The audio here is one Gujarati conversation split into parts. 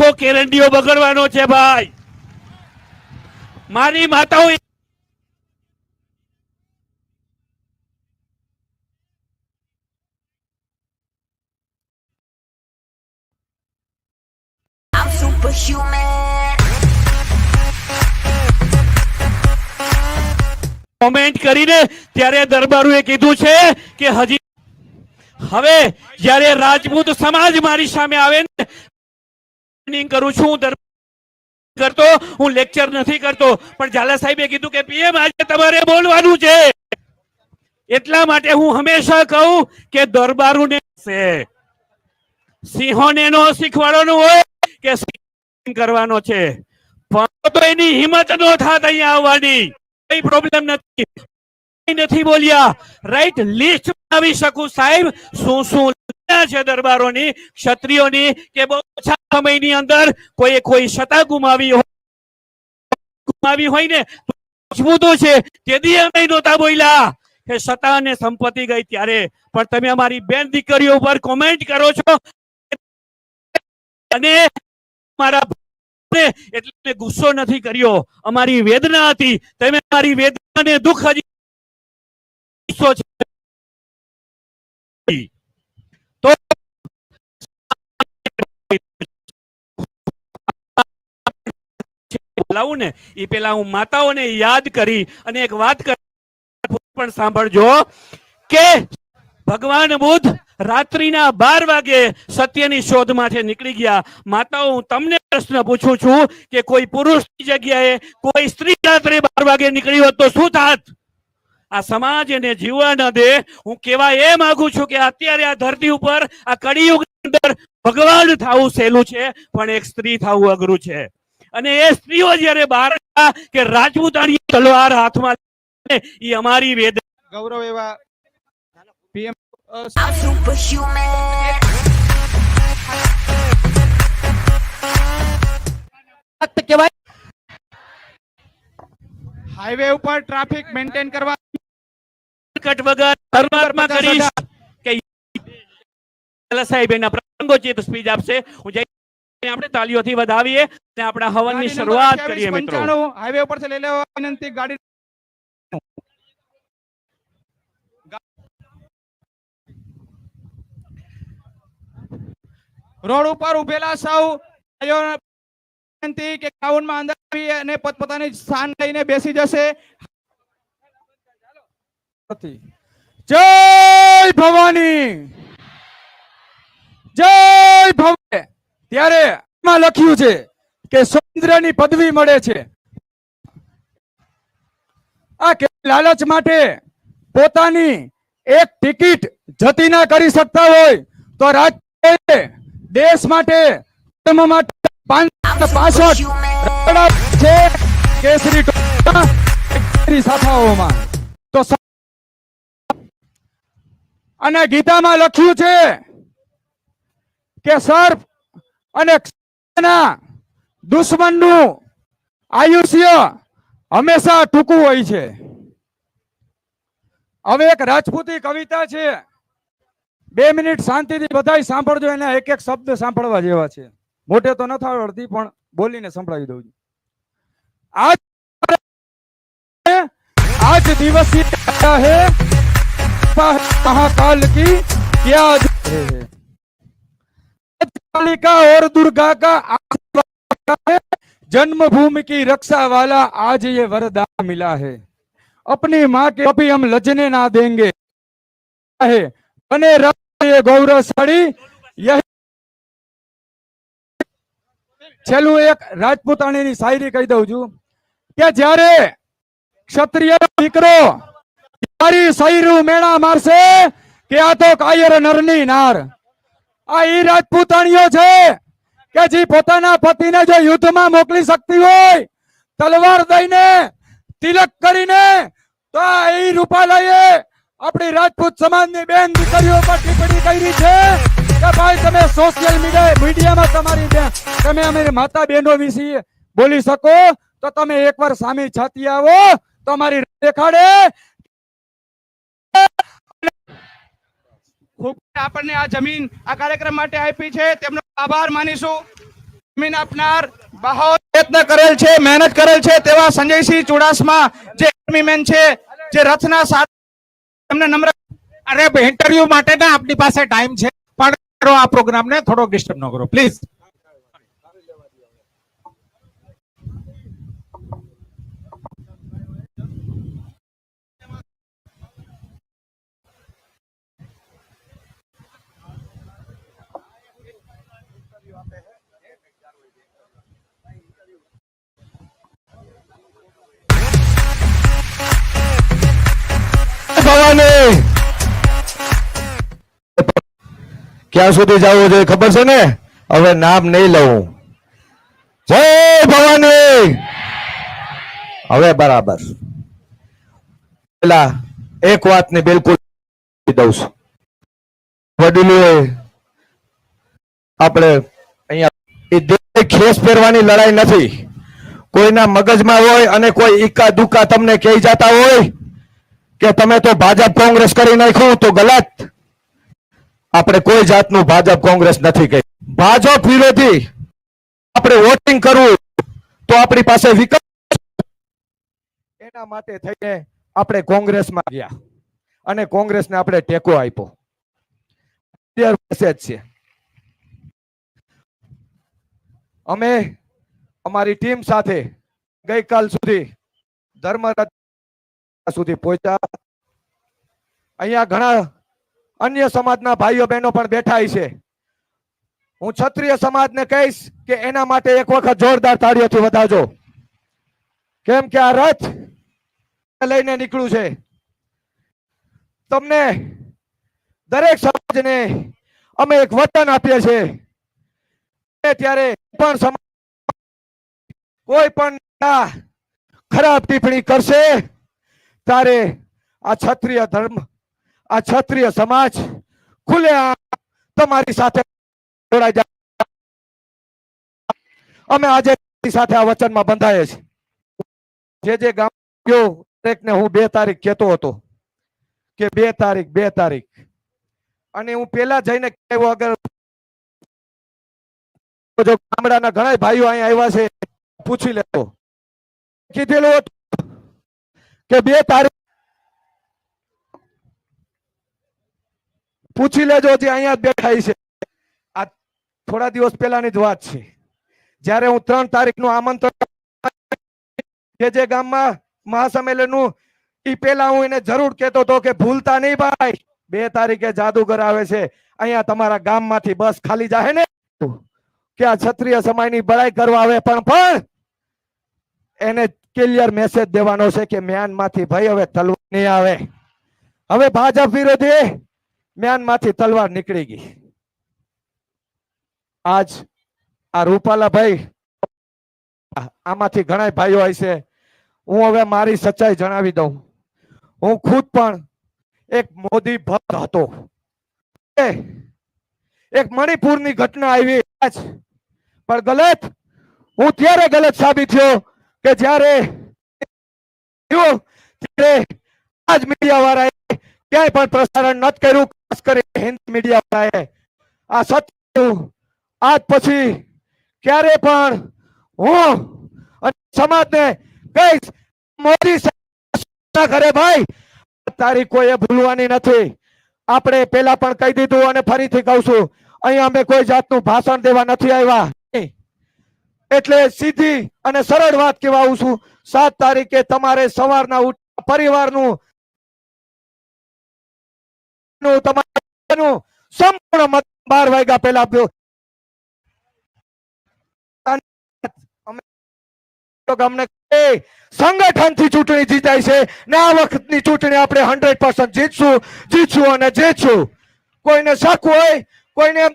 આખો કેરંડીઓ બગડવાનો છે ભાઈ. મારી માતાઓ કોમેન્ટ કરીને ત્યારે દરબારુએ કીધું છે કે હજી હવે જ્યારે રાજપૂત સમાજ મારી સામે આવે ને training કરું છું કરતો, હું લેક્ચર નથી કરતો. પણ ઝાલા સાહેબે કીધું કે પીએમ આજે તમારે બોલવાનું છે. એટલા માટે હું હંમેશા કહું કે દરબારુને છે. સિંહોને નો, શીખવાડવાનું હોય કે કરવાનો છે. પણ તો એની હિંમત નો થાત અહીંયા આવવાની. કઈ પ્રોબ્લેમ નથી. નથી બોલ્યા? રાઈટ લિસ્ટ બનાવી શકું સાહેબ? શું શું સંપત્તિ ગઈ ત્યારે. પણ તમે અમારી બેન દીકરીઓ ઉપર કોમેન્ટ કરો છો. અને મારા એટલે ગુસ્સો નથી કર્યો. અમારી વેદના હતી. તમે મારી વેદનાને દુઃખ હજી ગુસ્સો છે ભગવાન બુદ્ધ રાત્રિના બાર વાગે સત્યની શોધમાંથી નીકળી ગયા. માતાઓ, હું તમને પ્રશ્ન પૂછું છું કે કોઈ પુરુષની જગ્યાએ કોઈ સ્ત્રી રાત્રે બાર વાગે નીકળી હોત તો શું થાત? આ સમાજ એને જીવવા ન દે હું કેવા એ માંગુ છું કે અત્યારે આ ધરતી ઉપર આ કળિયુગ અંદર ભગવાન થવું સહેલું છે પણ એક સ્ત્રી થવું અઘરું છે. અને એ સ્ત્રીઓ જયારે બહાર કે રાજપૂતાણી તલવાર હાથમાં એ અમારી વેદ ગૌરવ એવા પીએમ કહેવાય? હાઈવે ઉપર ટ્રાફિક મેન્ટેન કરવા કટ વગર પરમાત્મા કરીશ કે સાહેબ એના પ્રસંગોચિત સ્પીચ આપશે. હું જય આપણે તાલીઓથી વધાવીએ અને આપણા હવનની શરૂઆત કરીએ મિત્રો. હાઈવે ઉપર લઈ લેવા વિનંતી ગાડી રોડ ઉપર ઉભેલા સૌ વિનંતી કે ગ્રાઉન્ડમાં અંદર આવી અને પોતપોતાની સ્થાન લઈને બેસી જશે. જય ભવાની. જય ભવે ત્યારે માં લખ્યું છે કે સુંદરની પદવી મળે છે. આ લાલચ માટે પોતાની એક ટિકિટ જતી ના કરી શકતા હોય તો રાજ્ય દેશ માટે ધર્મ માટે છે કેસરી ટોપા, સાથાઓમાં તો અને ગીતામાં લખ્યું છે કે સર્પ અને દુશ્મનનું આયુષ્ય હંમેશા ટૂંકું હોય છે. હવે એક રાજપૂતી કવિતા છે. બે મિનિટ શાંતિથી બધા સાંભળજો, એના એક એક શબ્દ સાંભળવા જેવા છે. મોટે તો નથી આવડતી પણ બોલીને સંભળાવી દઉં છું. આજ આજ દિવસ હે कृपा है महाकाल की क्या कालिका और दुर्गा का जन्मभूमि की रक्षा वाला आज ये वरदान मिला है। अपनी माँ के अभी हम लजने ना देंगे। बने ये गौरव साड़ी। यही चलू एक રાજપૂતાણીની शायरी कही दू છું કે જ્યારે क्षत्रिय दीकरो તારી સૈરું મેણા મારશે કે આ તો કાયર નરની નાર. આ ઈ રાજપૂતાણીઓ છે કે જે પોતાના પતિને જો યુદ્ધમાં મોકલી શકતી હોય, તલવાર દઈને, તિલક કરીને, તો એ રૂપાલાએ આપણી રાજપૂત સમાજની બેન દીકરીઓ પર ટિપ્પણી કરી છે કે ભાઈ તમે સોશિયલ મીડિયા મીડિયામાં તમારી તમે અમારી માતા બહેનો વિશે બોલી શકો, તો તમે એકવાર સામે છાતી આવો, તમારી દેખાડે ખૂબ આપણને આ જમીન, આ કાર્યક્રમ માટે આપી છે. તેમનો આભાર માનીશું. જમીન આપનાર બહુ પ્રયત્ન કરેલ છે, મહેનત કરેલ છે તેવા સંજયસિંહ ચુડાસમા, જે આર્મી મેન છે, જે રથના સાથે એમને નમ્ર અરે ઇન્ટરવ્યુ માટે ને આપની પાસે ટાઈમ છે. પણ આ પ્રોગ્રામને થોડો ડિસ્ટર્બ ન કરો પ્લીઝ ભવાની. ક્યાં સુધી જવું જોઈએ ખબર છે ને? હવે નામ નહીં લઉં. જય ભવાની. હવે બરાબર. પેલા એક વાતની બિલકુલ દઉં છું. વડીલોએ આપણે અહીંયા ખેસ પહેરવાની લડાઈ નથી. કોઈના મગજમાં હોય અને કોઈ ઈકા દુકા તમને કહી જતા હોય કે તમે તો ભાજપ કોંગ્રેસ કરી નાખ્યું તો ગલત. આપણે કોઈ જાતનું ભાજપ કોંગ્રેસ નથી કહી ભાજપ વિરોધી આપણે વોટિંગ કરવું તો આપણી પાસે વિકલ્પ એના માટે થઈને આપણે કોંગ્રેસમાં ગયા અને કોંગ્રેસને આપણે ટેકો આપ્યો. અમે અમારી ટીમ સાથે ગઈકાલ સુધી ધર્મરથ સુધી પહોંચ્યા. અહીંયા ઘણા અન્ય સમાજના ભાઈઓ બહેનો પણ બેઠા છે. હું ક્ષત્રિય સમાજને કહીશ કે એના માટે એક વખત જોરદાર તાળીઓથી વધાવજો. કેમ કે આ રથ લઈને નીકળ્યું છે. તમને દરેક સમાજને અમે એક વચન આપીએ છીએ. ત્યારે પણ સમાજ કોઈ પણ ખરાબ ટિપ્પણી કરશે. ત્યારે આ ક્ષત્રિય ધર્મ, આ ક્ષત્રિય સમાજ ખુલે તમારી સાથે અમે આજે સાથે આ વચનમાં બંધાઈએ છે જે જે ગામ ગયો હું બે તારીખ કહેતો હતો કે બે તારીખ બે તારીખ. અને હું પેલા જઈને કહેવું અગર જો ગામડાના ઘણા ભાઈઓ અહીંયા આવ્યા છે, પૂછી લેતો કીધેલું હતું. કે બે તારીખ પૂછી લેજો જે અહીંયા જ બેઠા છે. આ થોડા દિવસ પહેલાની જ વાત છે. જ્યારે હું ત્રણ તારીખનું આમંત્રણ જે જે ગામમાં મહાસંમેલનનું એ પહેલા હું એને જરૂર કહેતો હતો કે ભૂલતા નહીં ભાઈ. બે તારીખે જાદુગર આવે છે. અહીંયા તમારા ગામમાંથી બસ ખાલી જાહે ને. કે આ ક્ષત્રિય સમાજની બળાઈ કરવા આવે પણ પણ એને ક્લિયર મેસેજ દેવાનો છે કે મ્યાનમાંથી ભાઈ હવે તલવાર નહીં આવે. હવે ભાજપ વિરોધી મ્યાનમાંથી તલવાર નીકળી ગઈ. આજ આ રૂપાલા ભાઈ આમાંથી ઘણા ભાઈઓ હશે હું હવે મારી સચ્ચાઈ જણાવી દઉં. હું ખુદ પણ એક મોદી ભક્ત હતો. એક મણિપુરની ઘટના આવી પણ ગલત, હું ત્યારે ગલત સાબિત થયો. કે જ્યારે ત્યારે આજ મીડિયા વાળાએ ક્યાંય પણ પ્રસારણ નથી કર્યું, ખાસ કરી હિન્દી મીડિયા વાળાએ આ સત્ય આજ પછી ક્યારે પણ હું અને સમાજને કહીશ, મોદી ઘરે ભાઈ તારી કોઈએ ભૂલવાની નથી. આપણે પેલા પણ કહી દીધું અને ફરીથી કહું છું, અહીંયા અમે કોઈ જાતનું ભાષણ દેવા નથી આવ્યા. એટલે સીધી અને સરળ વાત કહેવા આવું છું. સાત તારીખે તમારે સવારના પરિવારનું તમારું સંપૂર્ણ બાર વાગ્યા પહેલા કહે, સંગઠનથી ચૂંટણી જીતાય છે ને આ વખતની ચૂંટણી આપણે હંડ્રેડ પર્સન્ટ જીતશું જીતશું અને જીતશું. કોઈને શક હોય કોઈને એમ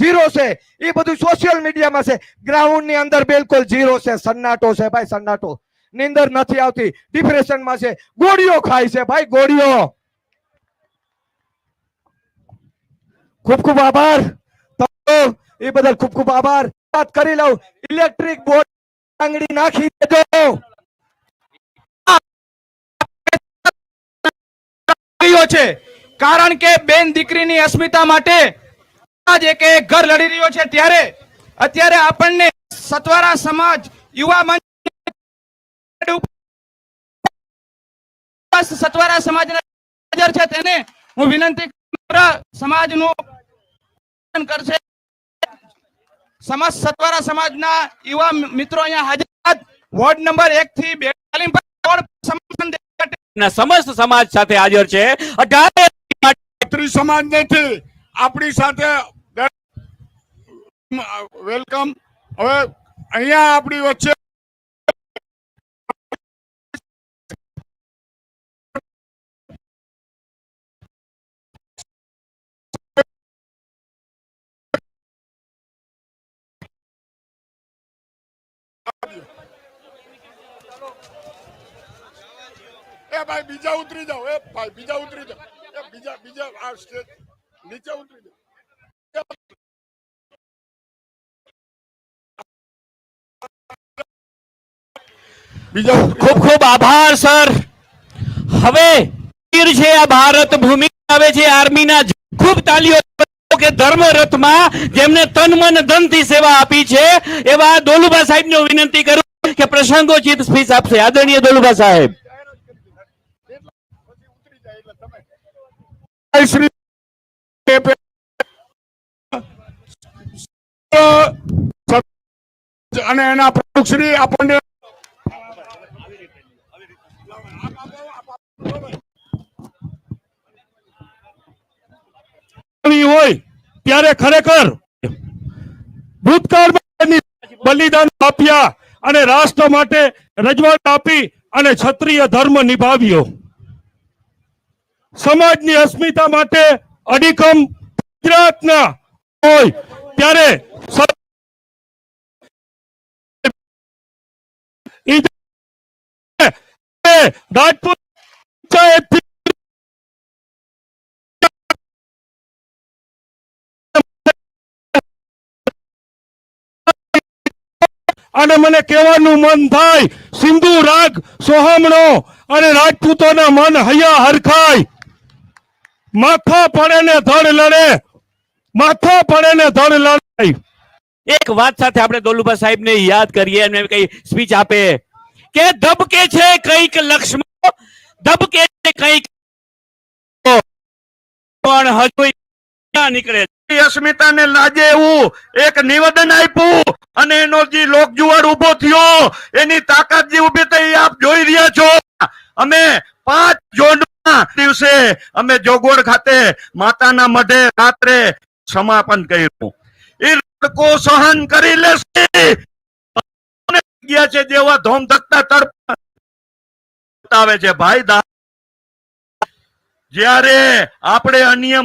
જીરો છે. એ બધું સોશિયલ મીડિયામાં છે. ગ્રાઉન્ડની અંદર બિલકુલ જીરો છે. સન્નાટો છે ભાઈ, સન્નાટો. નીંદર નથી આવતી. ડિપ્રેશનમાં છે. ગોળીઓ ખાય છે ભાઈ, ગોળીઓ. ખૂબ ખૂબ આભાર. એ બદલ ખૂબ ખૂબ આભાર. વાત કરી લઉં. ઇલેક્ટ્રિક બોર્ડ આંગળી નાખી દેજો. છે. કારણ કે બેન દીકરીની અસ્મિતા માટે આજ એક એક ઘર લડી રહ્યો છે ત્યારે અત્યારે આપણને સતવારા સમાજ યુવા મંચ સતવારા સમાજના હાજર છે તેને હું વિનંતી સમાજનું કરશે. સમસ્ત સતવારા સમાજના યુવા મિત્રો અહીંયા હાજર વોર્ડ નંબર એક થી બેતાલીસ સમસ્ત સમાજ સાથે હાજર છે. અઢારે સમાજ નથી. આપણી સાથે વેલકમ. હવે અહીંયા આપણી વચ્ચે એ ભાઈ, બીજા ઉતરી જાઓ. એ ભાઈ, બીજા ઉતરી જાઓ. એ બીજા બીજા, આ સ્ટેજ નીચે ઉતરી જાઓ. બીજા ખૂબ ખૂબ આભાર સર. હવે વીર છે આ ભારત ભૂમિ આવે છે આર્મીના ખૂબ તાલીઓ કે ધર્મ રથમાં જેમને તન મન ધનથી સેવા આપી છે એવા દોલુભા સાહેબ વિનંતી કરું કે પ્રસંગોચિત સ્પીચ આપશે. આદરણીય દોલુભા સાહેબ. અને એના પ્રમુખ શ્રી આપણને હોય ત્યારે ખરેખર ભૂતકાળમાં બલિદાન આપ્યા અને રાષ્ટ્ર માટે રજવાટ આપી અને ક્ષત્રિય ધર્મ નિભાવ્યો. સમાજની અસ્મિતા માટે અડીકમ ગુજરાતના હોય ત્યારે રાજપૂત અને મને કહેવાનું મન થાય, સિંધુ રાગ સોહમણો અને રાજપૂતોના મન હૈયા હરખાય. માથા પડે ને ધડ લડે, માથા પડે ને ધડ લડાય. એક વાત સાથે આપણે દોલુભા સાહેબ ને યાદ કરીએ અને કઈ સ્પીચ આપે કે ધબકે છે કંઈક લક્ષ્મણ ધબકે કંઈક. પણ હજુ નીકળે અસ્મિતાને લાજે એવું, એક નિવેદન આપ્યું અને એનો જે લોકજુવાળ ઊભો થયો, એની તાકાત જે ઊભી થઈ આપ જોઈ રહ્યા છો. અમે પાંચ જોડ દિવસે અમે જોગોડ ખાતે માતાના મઢે રાત્રે સમાપન કર્યું. એ લડકો સહન કરી લેશે. જેવા ધોમ ધકતા તડપ આવે છે. ભાઈ જ્યારે આપણે અન્ય